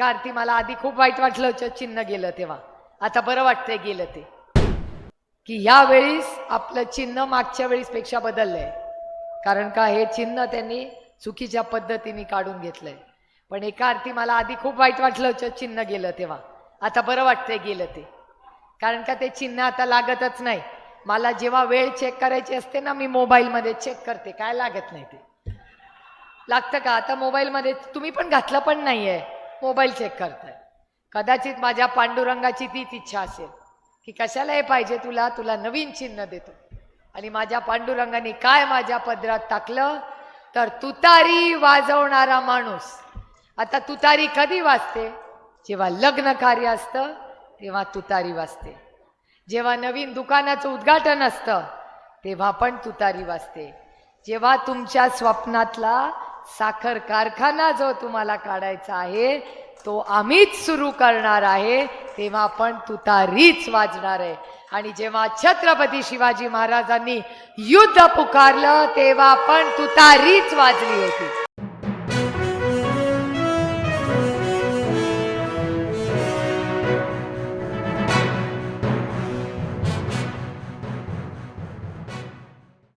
कार्ती मला आधी खूप वाईट वाटलं होतं चिन्ह गेलं तेव्हा. आता बरं वाटतंय गेलं ते. की या वेळीस आपलं चिन्ह मागच्या वेळीसपेक्षा बदललंय. कारण का हे चिन्ह त्यांनी चुकीच्या पद्धतीने काढून घेतलंय. पण एका अर्थी मला आधी खूप वाईट वाटलं होतं चिन्ह गेलं तेव्हा. आता बरं वाटतंय गेलं ते. कारण का ते चिन्ह आता लागतच नाही. मला जेव्हा वेळ चेक करायची असते ना मी मोबाईलमध्ये चेक करते. काय लागत नाही ते. लागतं का? आता मोबाईलमध्ये तुम्ही पण घातलं पण नाहीये. मोबाईल चेक करताय. कदाचित माझ्या पांडुरंगाची तीच इच्छा असेल की कशाला हे पाहिजे तुला तुला नवीन चिन्ह देतो. आणि माझ्या पांडुरंगाने काय माझ्या पदरात टाकलं? तर तुतारी वाजवणारा माणूस. आता तुतारी कधी वाजते? जेव्हा लग्न कार्य असतं तेव्हा तुतारी वाजते. जेव्हा नवीन दुकानाचं उद्घाटन असतं तेव्हा पण तुतारी वाजते. जेव्हा तुमच्या स्वप्नातला साखर कारखाना जो तुम्हाला काढायचा आहे तो आम्हीच सुरू करणार आहे तेव्हा पण तुतारीच वाजणार आहे. आणि जेव्हा छत्रपती शिवाजी महाराजांनी युद्ध पुकारलं तेव्हा पण तुतारीच वाजली होती.